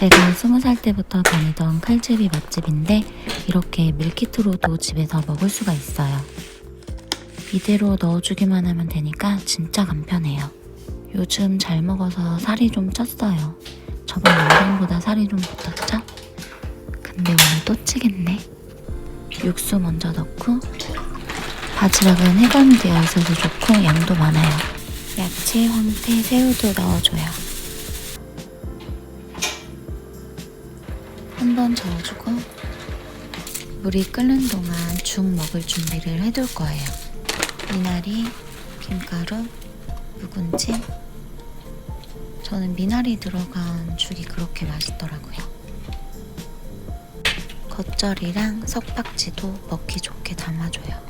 제가 스무 살 때부터 다니던 칼집이 맛집인데 이렇게 밀키트로도 집에서 먹을 수가 있어요. 이대로 넣어주기만 하면 되니까 진짜 간편해요. 요즘 잘 먹어서 살이 좀 쪘어요. 저번 영상보다 살이 좀 붙었죠? 근데 오늘 또 찌겠네. 육수 먼저 넣고 바지락은 해감이 되어 있어서 좋고 양도 많아요. 야채, 황태, 새우도 넣어줘요. 한번 저어주고 물이 끓는 동안 죽 먹을 준비를 해둘 거예요. 미나리, 김가루, 묵은지. 저는 미나리 들어간 죽이 그렇게 맛있더라고요. 겉절이랑 석박지도 먹기 좋게 담아줘요.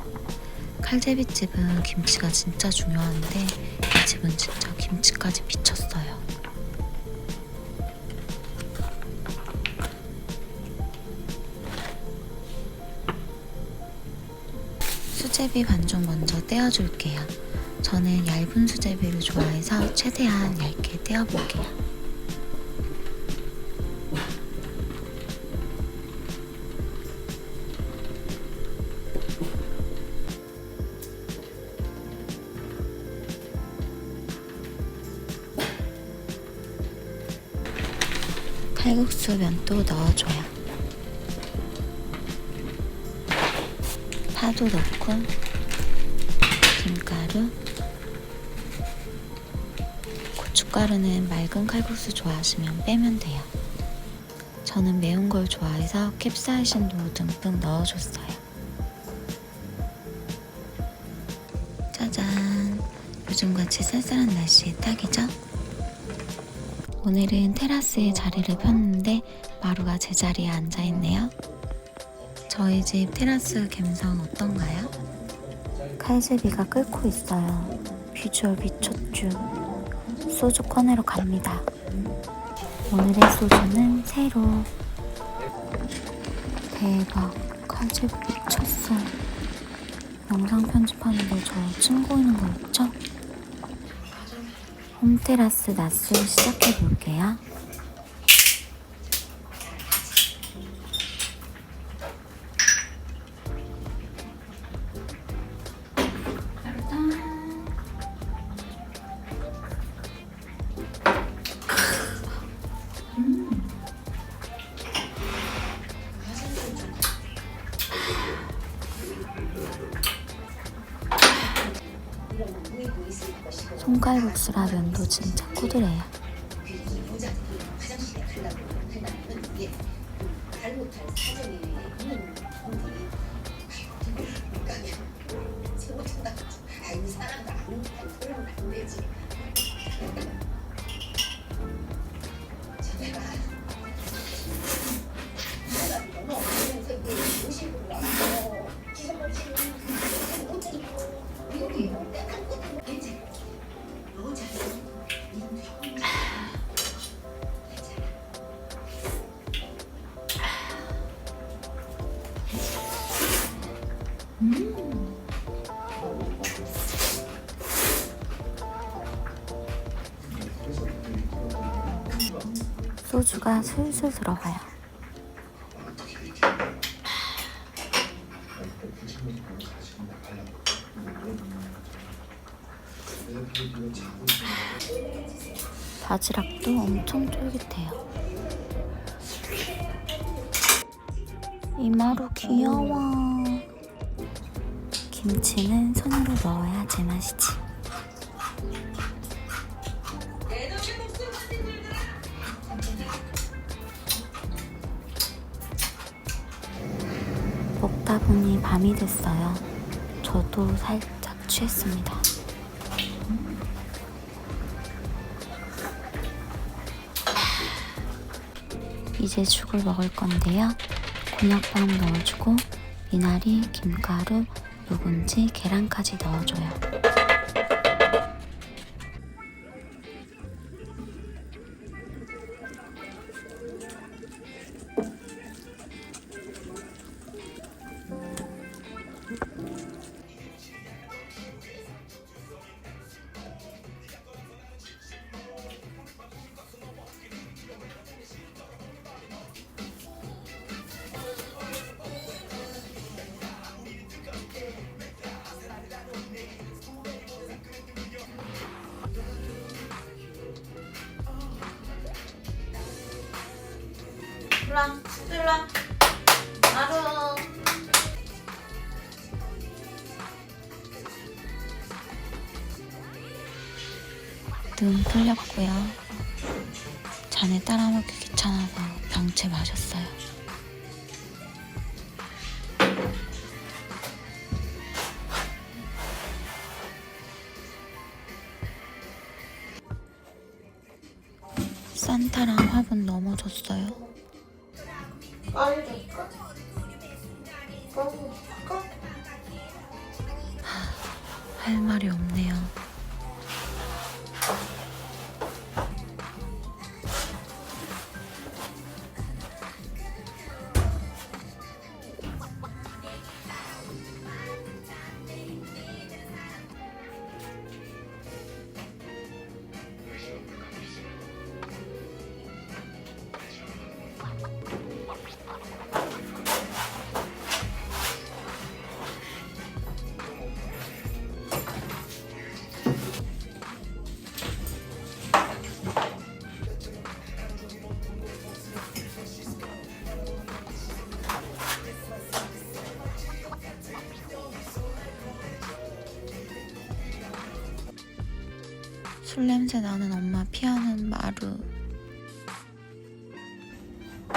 칼제비집은 김치가 진짜 중요한데 이 집은 진짜 김치까지 미쳤어요. 수제비 반죽 먼저 떼어줄게요. 저는 얇은 수제비를 좋아해서 최대한 얇게 떼어볼게요. 칼국수 면도 넣어줘요. 파도 넣고 김가루 고춧가루는 맑은 칼국수 좋아하시면 빼면 돼요. 저는 매운 걸 좋아해서 캡사이신도 듬뿍 넣어줬어요. 짜잔! 요즘같이 쌀쌀한 날씨에 딱이죠? 오늘은 테라스에 자리를 폈는데 마루가 제 자리에 앉아있네요. 저희 집 테라스 감성 어떤가요? 칼제비가 끓고 있어요. 비주얼 미쳤죠. 소주 꺼내러 갑니다. 오늘의 소주는 새로. 대박. 칼제비 미쳤어. 영상 편집하는데 저침 고이는 거 있죠? 홈테라스 낮술 시작해 볼게요. 손갈국수라 면도 진짜 꾸드래요. 소주가 술술 들어가요. 바지락도 엄청 쫄깃해요. 이마루 귀여워. 김치는 손으로 넣어야 제맛이지. 먹다 보니 밤이 됐어요. 저도 살짝 취했습니다. 이제 죽을 먹을 건데요. 곤약밥 넣어주고 미나리, 김가루, 묵은지, 계란까지 넣어줘요. 일로와 일로와. 마루 눈 풀렸고요. 잔에 따라 먹기 귀찮아서 병채 마셨어요. 산타랑 화분 넘어졌어요 꺼내줄까? 할 말이 없네요. 술 냄새 나는 엄마 피하는 마루.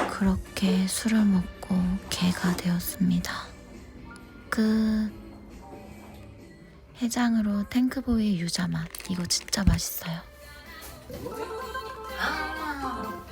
그렇게 술을 먹고 개가 되었습니다. 끝. 해장으로 탱크보이 유자 맛. 이거 진짜 맛있어요. 아,